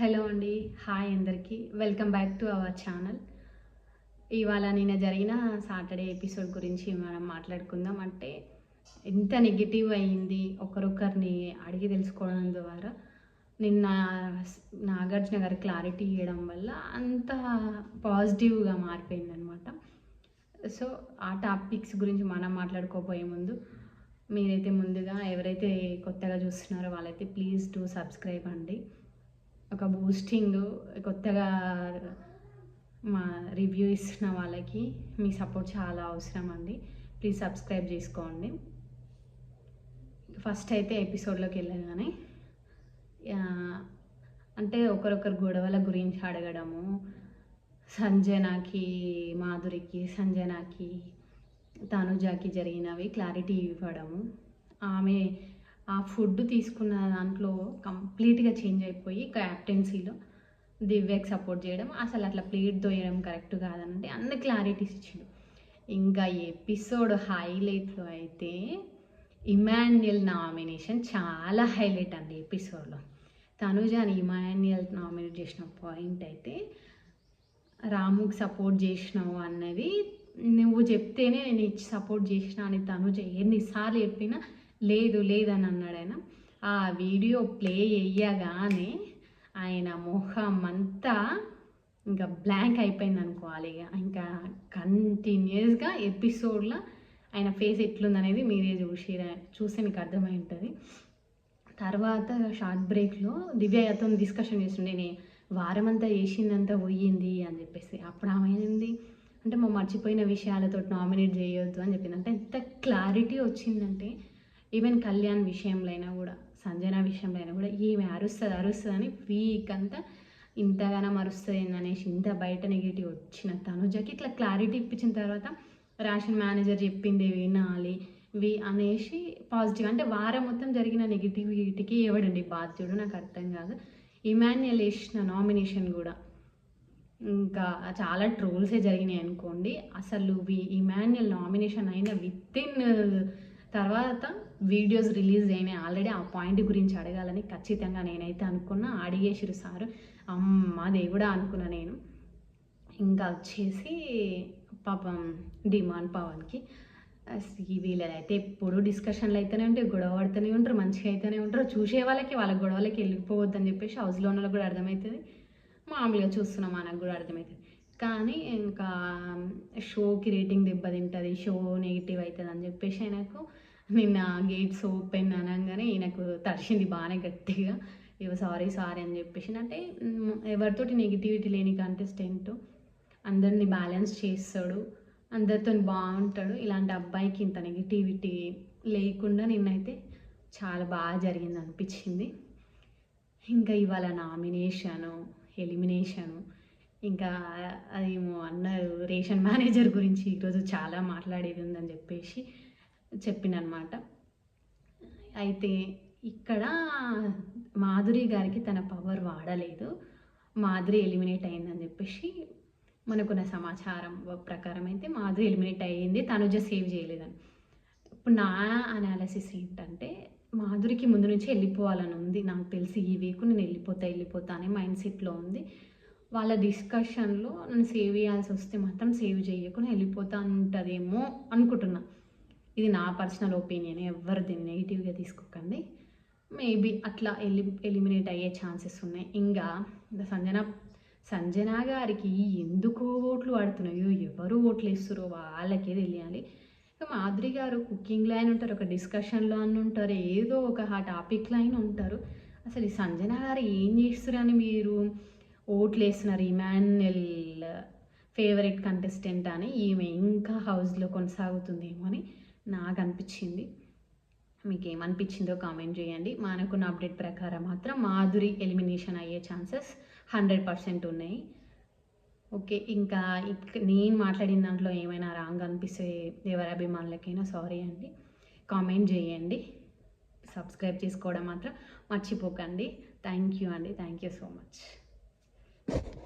Hello అండి. Hi అందరికీ. Welcome back to our channel. ఇవాళ నిన్న జరిగిన సాటర్డే ఎపిసోడ్ గురించి మనం మాట్లాడుకుందాం. అంటే ఎంత నెగిటివ్ అయింది ఒకరొకరిని అడిగి తెలుసుకోవడం ద్వారా. నిన్న నాగార్జున గారు క్లారిటీ ఇవ్వడం వల్ల అంత పాజిటివ్గా మారిపోయింది అనమాట సో ఆ టాపిక్స్ గురించి మనం మాట్లాడుకోబోయే ముందు మీరైతే ముందుగా ఎవరైతే కొత్తగా చూస్తున్నారో వాళ్ళైతే ప్లీజ్ టు సబ్స్క్రైబ్ అండి. ఒక బూస్టింగ్ కొత్తగా మా రివ్యూ ఇస్తున్న వాళ్ళకి మీ సపోర్ట్ చాలా అవసరం అండి. ప్లీజ్ సబ్స్క్రైబ్ చేసుకోండి. ఫస్ట్ అయితే ఎపిసోడ్లోకి వెళ్ళగానే అంటే ఒకరొకరు గొడవల గురించి అడగడము సంజనాకి మాధురికి సంజనాకి తనుజాకి జరిగినవి క్లారిటీ ఇవ్వడము ఆమె ఆ ఫుడ్ తీసుకున్న దాంట్లో కంప్లీట్గా చేంజ్ అయిపోయి క్యాప్టెన్సీలో దివ్యకి సపోర్ట్ చేయడం అసలు అట్లా ప్లేట్ దోయడం కరెక్ట్ కాదనంటే అన్ని క్లారిటీస్ ఇచ్చిండు. ఇంకా ఎపిసోడ్ హైలైట్లో అయితే ఇమాన్యుయల్ నామినేషన్ చాలా హైలైట్ అండి ఎపిసోడ్లో. తనుజాని ఇమాన్యుయల్ నామినేట్ చేసిన పాయింట్ అయితే రాముకి సపోర్ట్ చేసినావు అన్నది నువ్వు చెప్తేనే నేను ఇచ్చి సపోర్ట్ చేసిన అని తనుజ ఎన్నిసార్లు చెప్పినా లేదు లేదని అన్నాడు ఆయన ఆ వీడియో ప్లే అయ్యగానే ఆయన మొహం అంతా ఇంకా బ్లాంక్ అయిపోయింది అనుకోవాలి ఇక ఇంకా కంటిన్యూస్గా ఎపిసోడ్లో ఆయన ఫేస్ ఎట్లుందనేది మీరే చూసి చూస్తే మీకు అర్థమై ఉంటుంది. తర్వాత షార్ట్ బ్రేక్లో దివ్యతో డిస్కషన్ చేస్తుండే నేను వారం అంతా చేసిందంతా పోయింది అని చెప్పేసి. అప్పుడు ఆమె అంటే మా మర్చిపోయిన విషయాలతో నామినేట్ చేయొద్దు అని చెప్పింది. అంటే ఎంత క్లారిటీ వచ్చిందంటే ఈవెన్ కళ్యాణ్ విషయంలో అయినా కూడా సంజన విషయంలో అయినా కూడా ఈమె అరుస్తుంది అరుస్తుంది అని వీక్ అంతా ఇంతగానో అరుస్తుంది అనేసి ఇంత బయట నెగిటివ్ వచ్చిన తనుజకి ఇట్లా క్లారిటీ ఇప్పించిన తర్వాత రేషన్ మేనేజర్ చెప్పింది వినాలి వి అనేసి పాజిటివ్ అంటే వారం మొత్తం జరిగిన నెగిటివిటీకి ఎవడండి బాధ్యుడు నాకు అర్థం కాదు. ఇమాన్యుయల్ వేసిన నామినేషన్ కూడా ఇంకా చాలా ట్రోల్సే జరిగినాయి అనుకోండి. అసలు వి ఇమాన్యుయల్ నామినేషన్ అయిన విత్ ఇన్ తర్వాత వీడియోస్ రిలీజ్ అయినాయి. ఆల్రెడీ ఆ పాయింట్ గురించి అడగాలని ఖచ్చితంగా నేనైతే అనుకున్నా. అడిగేసిరు సారు. అమ్మ దేవుడా అనుకున్నా నేను. ఇంకా వచ్చేసి పాపం డిమాండ్ పవన్కి. అయితే ఎప్పుడు డిస్కషన్లు అయితేనే ఉంటాయి గొడవ పడుతూనే ఉంటారు మంచిగా అయితేనే ఉంటారు. చూసే వాళ్ళకి వాళ్ళ గొడవలకి వెళ్ళిపోవద్దని చెప్పేసి హౌస్లో ఉన్న వాళ్ళకి కూడా అర్థమవుతుంది మామూలుగా చూస్తున్నాం మనకు కూడా అర్థమవుతుంది కానీ ఇంకా షోకి రేటింగ్ దెబ్బతింటుంది షో నెగిటివ్ అవుతుంది అని చెప్పేసి ఆయనకు నిన్న గేట్స్ ఓపెన్ అనగానే ఈయనకు తరిచింది బాగానే గట్టిగా. ఇవ సారీ సారీ అని చెప్పేసి. అంటే ఎవరితోటి నెగిటివిటీ లేని కంటెస్టెంట్ అందరిని బ్యాలెన్స్ చేస్తాడు అందరితో బాగుంటాడు. ఇలాంటి అబ్బాయికి ఇంత నెగిటివిటీ లేకుండా నిన్నైతే చాలా బాగా జరిగింది అనిపించింది. ఇంకా ఇవాళ నామినేషను ఎలిమినేషను ఇంకా అదేమో అన్నారు రేషన్ మేనేజర్ గురించి ఈరోజు చాలా మాట్లాడేది ఉందని చెప్పేసి చెప్పినమాట అయితే ఇక్కడ మాధురి గారికి తన పవర్ వాడలేదు. మాధురి ఎలిమినేట్ అయిందని చెప్పేసి మనకున్న సమాచారం ప్రకారం అయితే మాధురి ఎలిమినేట్ అయ్యింది. తనుజ సేవ్ చేయలేదని. ఇప్పుడు నా అనాలిసిస్ ఏంటంటే మాధురికి ముందు నుంచి వెళ్ళిపోవాలని ఉంది. నాకు తెలిసి ఈ వీక్ నేను వెళ్ళిపోతా వెళ్ళిపోతా అనే మైండ్ సెట్లో ఉంది. వాళ్ళ డిస్కషన్లో నన్ను సేవ్ చేయాల్సి వస్తే మాత్రం సేవ్ చేయకుండా వెళ్ళిపోతా ఉంటుందేమో అనుకుంటున్నా. ఇది నా పర్సనల్ ఒపీనియన్ ఎవరు దీన్ని నెగిటివ్గా తీసుకోకండి. మేబీ అట్లా ఎలి ఎలిమినేట్ అయ్యే ఛాన్సెస్ ఉన్నాయి. ఇంకా సంజన సంజన గారికి ఎందుకో ఓట్లు ఆడుతున్నాయో ఎవరు ఓట్లు ఇస్తారో వాళ్ళకే తెలియాలి. ఇక మాధురి గారు కుకింగ్లో అయిన ఉంటారు ఒక డిస్కషన్లో అని ఉంటారు ఏదో ఒక ఆ టాపిక్లో అయిన ఉంటారు. అసలు ఈ సంజన గారు ఏం చేస్తారని మీరు? ఓట్లు వేస్తున్నారు ఫేవరెట్ కంటెస్టెంట్ అని. ఈమె ఇంకా హౌస్లో కొనసాగుతుందేమో అని నాకు అనిపించింది మీకు ఏమనిపించిందో కామెంట్ చేయండి. మనకున్న అప్డేట్ ప్రకారం మాత్రం మాధురి ఎలిమినేషన్ అయ్యే ఛాన్సెస్ హండ్రెడ్ పర్సెంట్ ఉన్నాయి. ఓకే ఇంకా నేను మాట్లాడిన దాంట్లో ఏమైనా రాంగ్ అనిపిస్తే ఎవరి అభిమానులకైనా సారీ అండి. కామెంట్ చేయండి. సబ్స్క్రైబ్ చేసుకోవడం మాత్రం మర్చిపోకండి. థ్యాంక్ యూ అండి. Thank you so much. you